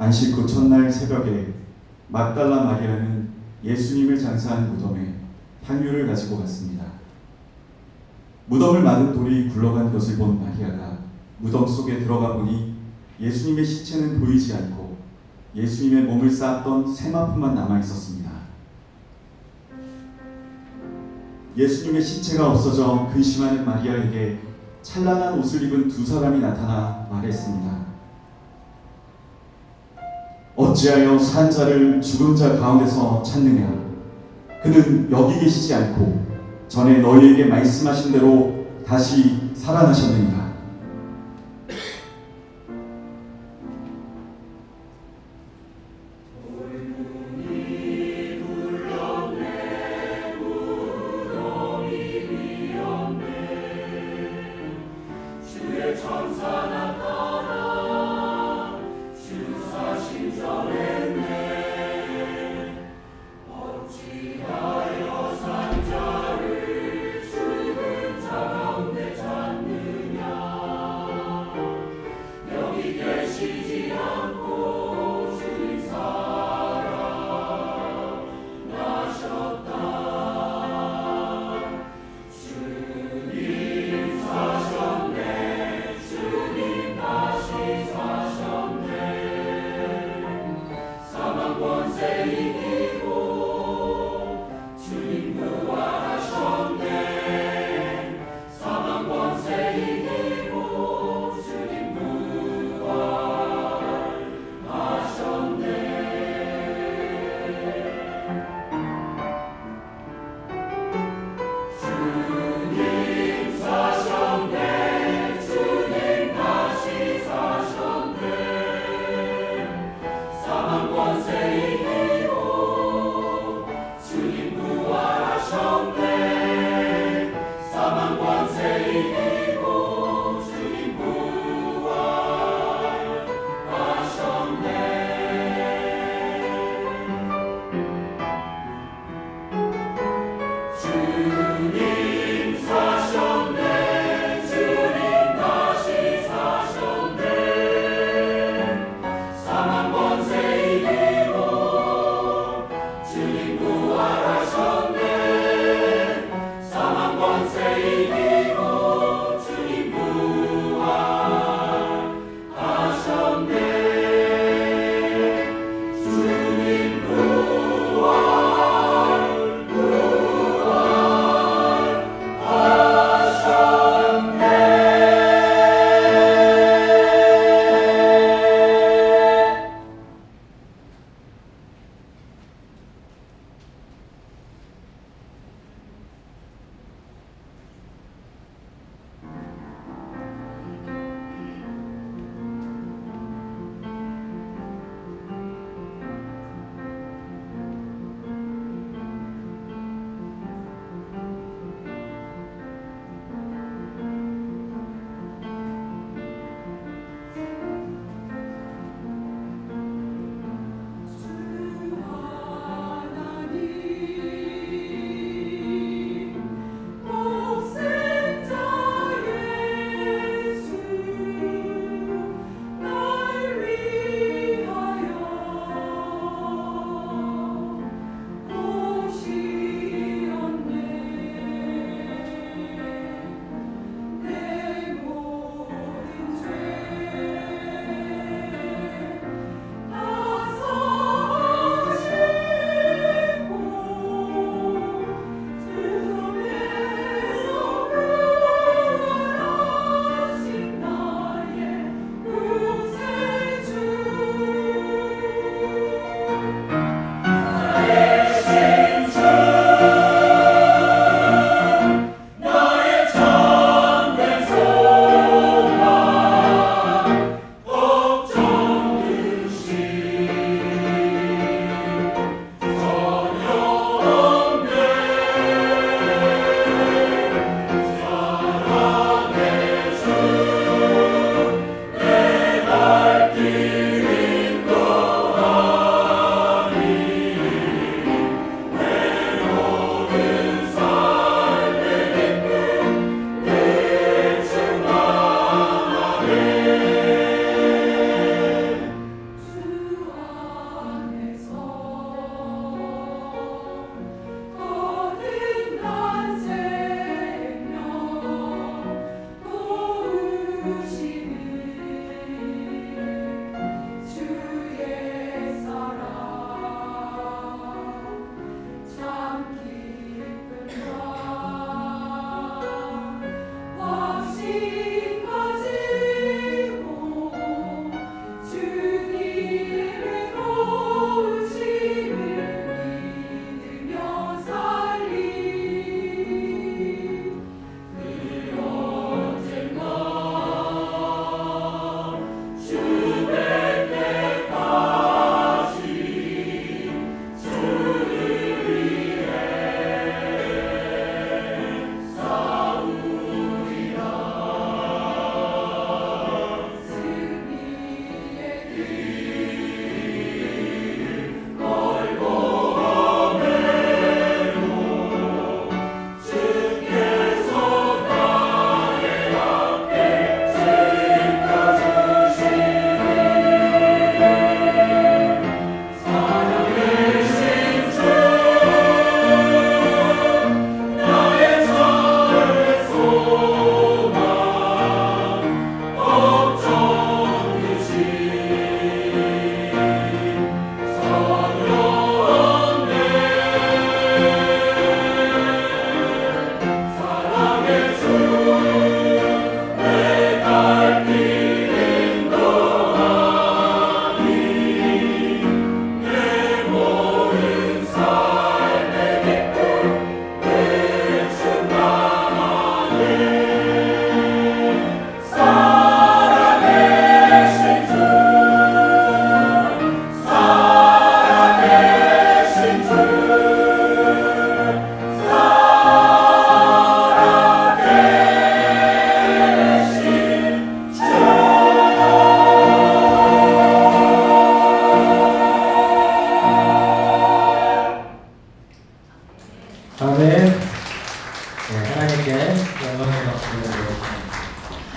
안식 후 첫날 새벽에 막달라 마리아는 예수님을 장사한 무덤에 향유를 가지고 갔습니다. 무덤을 많은 돌이 굴러간 것을 본 마리아가 무덤 속에 들어가 보니 예수님의 시체는 보이지 않고 예수님의 몸을 쌓았던 세마포만 남아 있었습니다. 예수님의 시체가 없어져 근심하는 마리아에게 찬란한 옷을 입은 두 사람이 나타나 말했습니다. 어찌하여 산 자를 죽은 자 가운데서 찾느냐? 그는 여기 계시지 않고 전에 너희에게 말씀하신 대로 다시 살아나셨느니라.